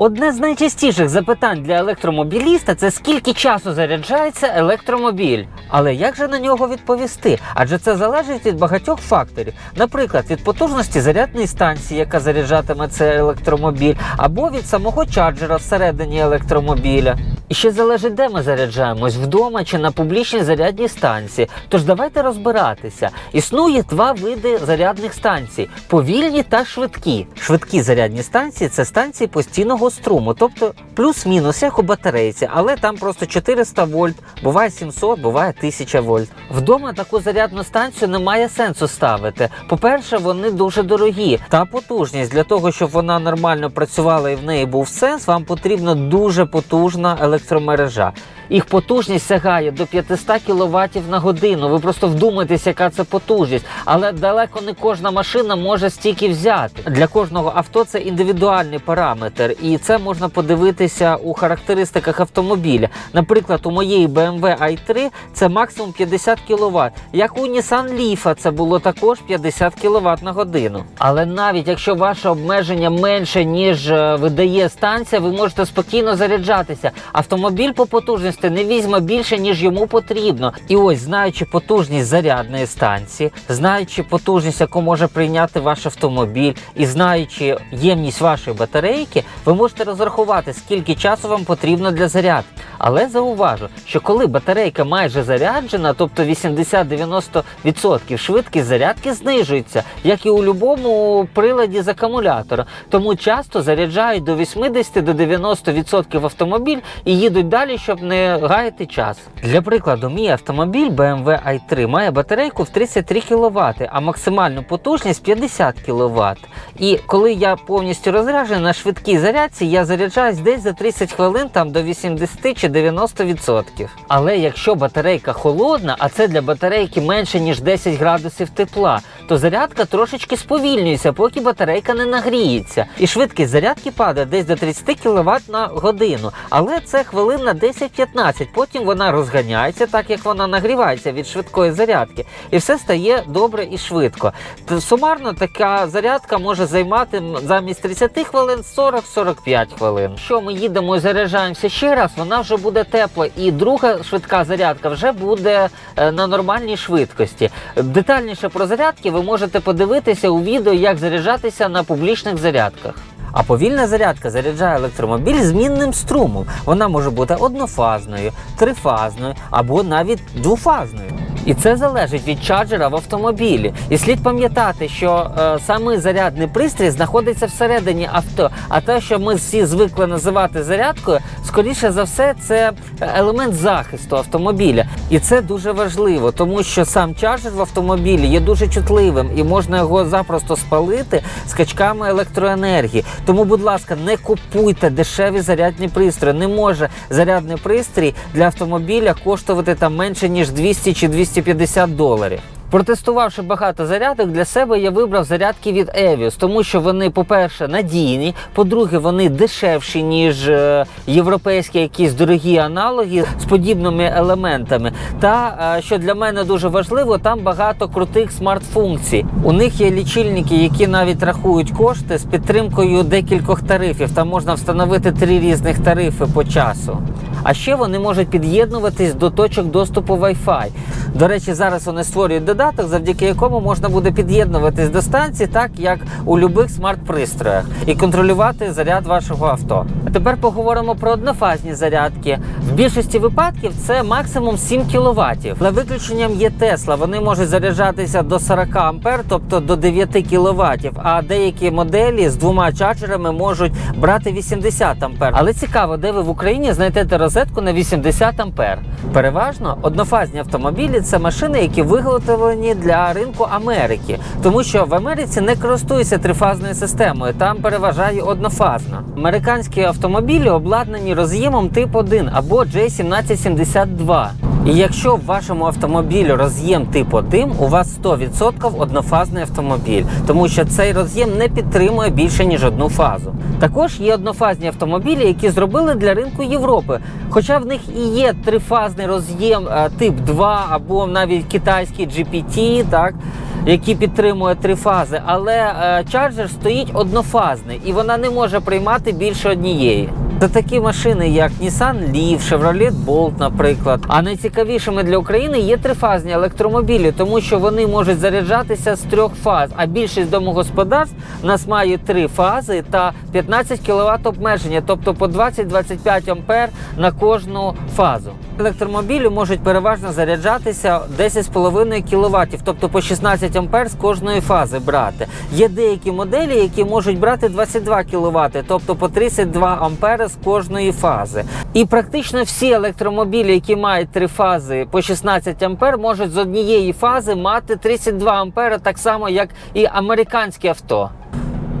Одне з найчастіших запитань для електромобіліста це скільки часу заряджається електромобіль. Але як же на нього відповісти? Адже це залежить від багатьох факторів. Наприклад, від потужності зарядної станції, яка заряджатиме цей електромобіль, або від самого чарджера всередині електромобіля. І ще залежить, де ми заряджаємось вдома чи на публічній зарядній станції. Тож давайте розбиратися. Існує два види зарядних станцій: повільні та швидкі. Швидкі зарядні станції це станції постійного струму, тобто плюс-мінус, як у батарейці, але там просто 400 вольт, буває 700, буває 1000 вольт. Вдома таку зарядну станцію немає сенсу ставити. По-перше, вони дуже дорогі. Та потужність для того, щоб вона нормально працювала і в неї був сенс, вам потрібна дуже потужна електромережа. Їх потужність сягає до 500 кВт на годину. Ви просто вдумайтесь, яка це потужність. Але далеко не кожна машина може стільки взяти. Для кожного авто це індивідуальний параметр, і це можна подивитися у характеристиках автомобіля. Наприклад, у моєї BMW i3 це максимум 50 кВт. Як у Nissan Leaf це було також 50 кВт на годину. Але навіть якщо ваше обмеження менше ніж е, видає станція, ви можете спокійно заряджатися. Автомобіль по потужності не візьме більше, ніж йому потрібно. І ось, знаючи потужність зарядної станції, знаючи потужність, яку може прийняти ваш автомобіль, і знаючи ємність вашої батарейки, ви можете розрахувати, скільки часу вам потрібно для зарядки. Але зауважу, що коли батарейка майже заряджена, тобто 80-90%, швидкість зарядки знижується, як і у будь-якому приладі з акумулятора. Тому часто заряджають до 80-90% автомобіль і їдуть далі, щоб не гаяти час. Для прикладу, мій автомобіль BMW i3 має батарейку в 33 кВт, а максимальну потужність 50 кВт. І коли я повністю розряджений на швидкій зарядці, я заряджаюсь десь за 30 хвилин там до 80 чи 90%. Але якщо батарейка холодна, а це для батарейки менше ніж 10 градусів тепла, то зарядка трошечки сповільнюється, поки батарейка не нагріється. І швидкість зарядки падає десь до 30 кВт на годину. Але це хвилин на 10-15. Потім вона розганяється, так як вона нагрівається від швидкої зарядки, і все стає добре і швидко. Сумарно така зарядка може займати замість 30 хвилин 40-45 хвилин. Якщо ми їдемо і заряджаємося ще раз, вона вже буде тепла, і друга швидка зарядка вже буде е, на нормальній швидкості. Детальніше про зарядки ви можете подивитися у відео, як заряджатися на публічних зарядках. А повільна зарядка заряджає електромобіль змінним струмом. Вона може бути однофазною, трифазною або навіть двофазною. І це залежить від чарджера в автомобілі. І слід пам'ятати, що е, саме зарядний пристрій знаходиться всередині авто. А те, що ми всі звикли називати зарядкою, скоріше за все, це елемент захисту автомобіля. І це дуже важливо, тому що сам чарджер в автомобілі є дуже чутливим і можна його запросто спалити скачками електроенергії. Тому, будь ласка, не купуйте дешеві зарядні пристрої. Не може зарядний пристрій для автомобіля коштувати там менше ніж 200 чи 250 доларів. Протестувавши багато зарядок, для себе я вибрав зарядки від Evios, тому що вони, по-перше, надійні, по-друге, вони дешевші, ніж е, європейські якісь дорогі аналоги з подібними елементами. Та е, що для мене дуже важливо, там багато крутих смарт-функцій. У них є лічильники, які навіть рахують кошти з підтримкою декількох тарифів. Там можна встановити три різних тарифи по часу. А ще вони можуть під'єднуватись до точок доступу Wi-Fi. До речі, зараз вони створюють додаток, завдяки якому можна буде під'єднуватись до станції, так як у любих смарт-пристроях, і контролювати заряд вашого авто. А тепер поговоримо про однофазні зарядки. В більшості випадків це максимум 7 кВт. За виключенням є Тесла. Вони можуть заряджатися до 40 А, тобто до 9 кВт. А деякі моделі з двома чарджерами можуть брати 80 А. Але цікаво, де ви в Україні знайдете розетку на 80 А. Переважно однофазні автомобілі це машини, які виготовлені для ринку Америки, тому що в Америці не користуються трифазною системою, там переважає однофазна. Американські автомобілі обладнані роз'ємом тип 1 або J1772. І якщо в вашому автомобілі роз'єм тип 1, у вас 100% однофазний автомобіль, тому що цей роз'єм не підтримує більше ніж одну фазу. Також є однофазні автомобілі, які зробили для ринку Європи. Хоча в них і є трифазний роз'єм е, тип 2 або навіть китайський GPT, так який підтримує три фази, але е, чарджер стоїть однофазний і вона не може приймати більше однієї. Це такі машини, як Nissan Leaf, Chevrolet Bolt, наприклад. А найцікавішими для України є трифазні електромобілі, тому що вони можуть заряджатися з трьох фаз. А більшість домогосподарств у нас має три фази та 15 кВт обмеження, тобто по 20-25 ампер на кожну фазу. Електромобілі можуть переважно заряджатися 10,5 кВт, тобто по 16 ампер з кожної фази брати. Є деякі моделі, які можуть брати 22 кВт, тобто по 32 ампери з кожної фази. І практично всі електромобілі, які мають три фази по 16 ампер, можуть з однієї фази мати 32 ампери, так само як і американські авто.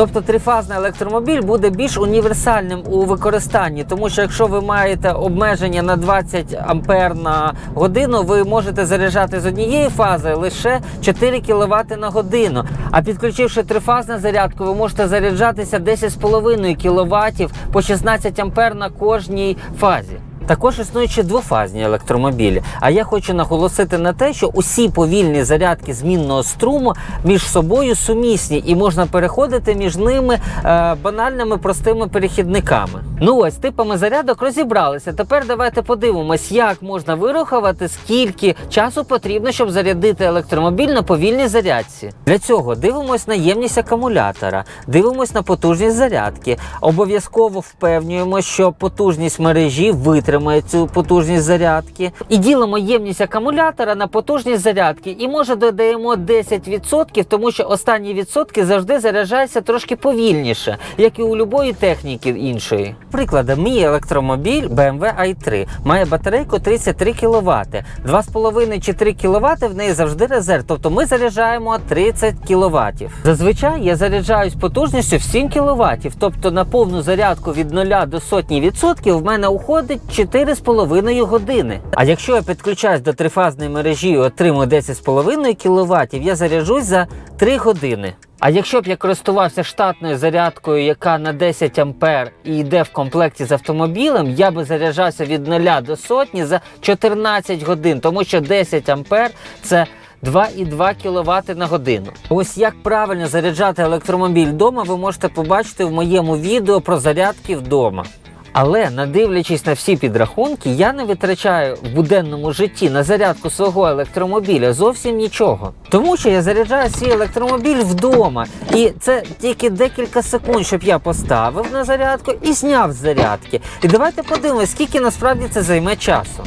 Тобто трифазний електромобіль буде більш універсальним у використанні, тому що якщо ви маєте обмеження на 20 ампер на годину, ви можете заряджати з однієї фази лише 4 кВт на годину. А підключивши трифазну зарядку, ви можете заряджатися 10,5 кВт по 16 ампер на кожній фазі. Також існують ще двофазні електромобілі. А я хочу наголосити на те, що усі повільні зарядки змінного струму між собою сумісні і можна переходити між ними е, банальними простими перехідниками. Ну ось типами зарядок розібралися. Тепер давайте подивимось, як можна вирахувати, скільки часу потрібно, щоб зарядити електромобіль на повільній зарядці. Для цього дивимось на ємність акумулятора, дивимось на потужність зарядки. Обов'язково впевнюємо, що потужність мережі витримає цю потужність зарядки. І ділимо ємність акумулятора на потужність зарядки. І може додаємо 10%, тому що останні відсотки завжди заряджаються трошки повільніше, як і у любої техніки іншої. Прикладом, мій електромобіль BMW i3 має батарейку 33 кВт. 2,5 чи 3 кВт в неї завжди резерв, тобто ми заряджаємо 30 кВт. Зазвичай я заряджаюсь потужністю в 7 кВт, тобто на повну зарядку від 0 до сотні відсотків в мене уходить 4,5 години. А якщо я підключаюсь до трифазної мережі і отримую 10,5 кВт, я заряджусь за 3 години. А якщо б я користувався штатною зарядкою, яка на 10 ампер і йде в комплекті з автомобілем, я би заряджався від 0 до сотні за 14 годин, тому що 10 ампер це 2,2 кВт на годину. Ось як правильно заряджати електромобіль вдома, ви можете побачити в моєму відео про зарядки вдома. Але надивлячись на всі підрахунки, я не витрачаю в буденному житті на зарядку свого електромобіля зовсім нічого. Тому що я заряджаю свій електромобіль вдома. І це тільки декілька секунд, щоб я поставив на зарядку і зняв з зарядки. І давайте подивимось, скільки насправді це займе часу.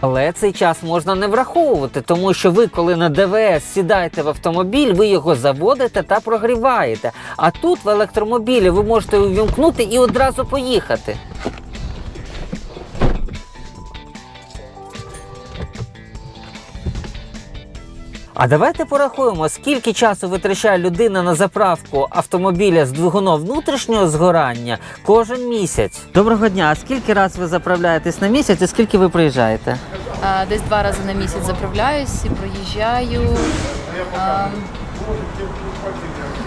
Але цей час можна не враховувати, тому що ви, коли на ДВС сідаєте в автомобіль, ви його заводите та прогріваєте. А тут в електромобілі ви можете увімкнути і одразу поїхати. А давайте порахуємо, скільки часу витрачає людина на заправку автомобіля з двигуном внутрішнього згорання кожен місяць. Доброго дня! А скільки раз ви заправляєтесь на місяць і скільки ви приїжджаєте? А, Десь два рази на місяць заправляюсь і проїжджаю а,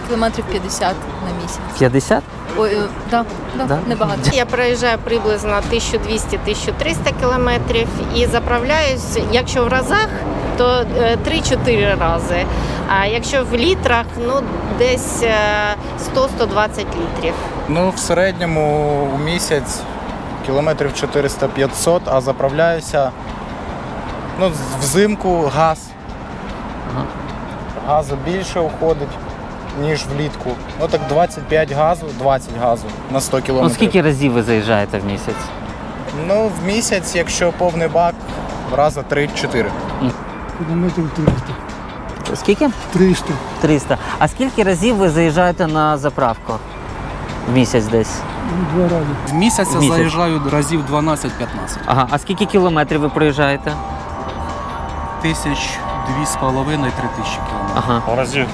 кілометрів 50 на місяць. 50? Ой, е, да, да, Да? небагато. Я проїжджаю приблизно 1200-1300 кілометрів і заправляюсь, якщо в разах, то е, 3-4 рази. А якщо в літрах, ну десь е, 100-120 літрів. Ну, в середньому у місяць кілометрів 400-500, а заправляюся ну, взимку газ. Ага. Газу більше уходить, ніж влітку. Ну так 25 газу, 20 газу на 100 Ну кілометрів. скільки разів ви заїжджаєте в місяць? Ну, в місяць, якщо повний бак, раза 3-4. Кілометрів 300. Скільки? 300. 300. А скільки разів ви заїжджаєте на заправку? В місяць десь. Ну, Два рази. В місяць я Місяць. заїжджаю разів 12-15. Ага. А скільки кілометрів ви проїжджаєте? Тисяч, дві з половиною, три тисячі кілометрів. Ага. Разів,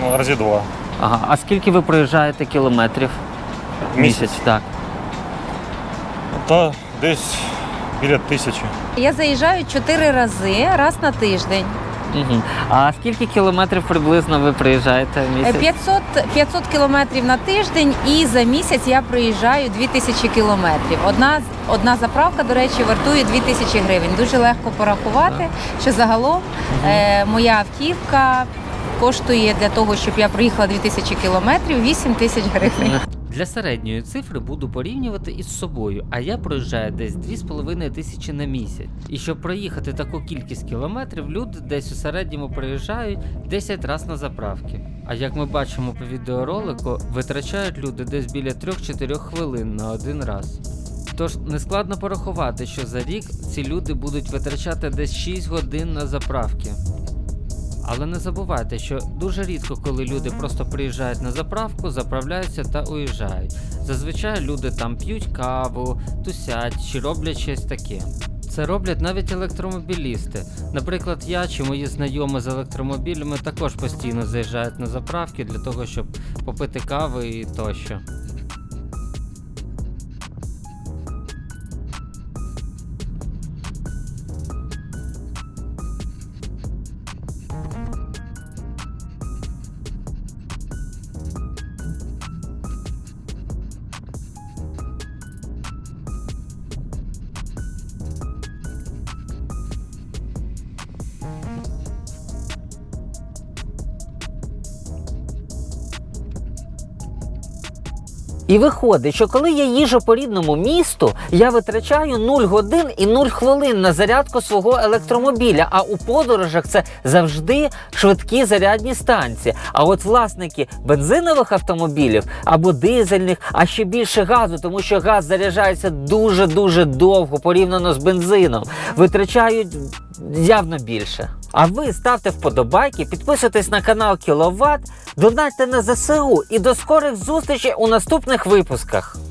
ну, разів два. Ага. А скільки ви проїжджаєте кілометрів? В Місяць. так. Та десь Біля тисячі. Я заїжджаю чотири рази, раз на тиждень. Угу. А скільки кілометрів приблизно ви приїжджаєте в місяць? 500, 500 кілометрів на тиждень, і за місяць я проїжджаю 2000 кілометрів. Одна, одна заправка, до речі, вартує 2000 гривень. Дуже легко порахувати, що загалом е, моя автівка коштує для того, щоб я проїхала 2000 кілометрів, 8 тисяч гривень. Для середньої цифри буду порівнювати із собою, а я проїжджаю десь 2,5 тисячі на місяць. І щоб проїхати таку кількість кілометрів, люди десь у середньому проїжджають 10 разів на заправки. А як ми бачимо по відеоролику, витрачають люди десь біля 3-4 хвилин на один раз. Тож нескладно порахувати, що за рік ці люди будуть витрачати десь 6 годин на заправки. Але не забувайте, що дуже рідко, коли люди просто приїжджають на заправку, заправляються та уїжджають. Зазвичай люди там п'ють каву, тусять чи роблять щось таке. Це роблять навіть електромобілісти. Наприклад, я чи мої знайомі з електромобілями також постійно заїжджають на заправки для того, щоб попити кави і тощо. І виходить, що коли я їжджу по рідному місту, я витрачаю 0 годин і 0 хвилин на зарядку свого електромобіля. А у подорожах це завжди швидкі зарядні станції. А от власники бензинових автомобілів або дизельних, а ще більше газу, тому що газ заряджається дуже дуже довго порівняно з бензином, витрачають явно більше. А ви ставте вподобайки, підписуйтесь на канал Кіловат, донатьте на ЗСУ і до скорих зустрічей у наступних випусках.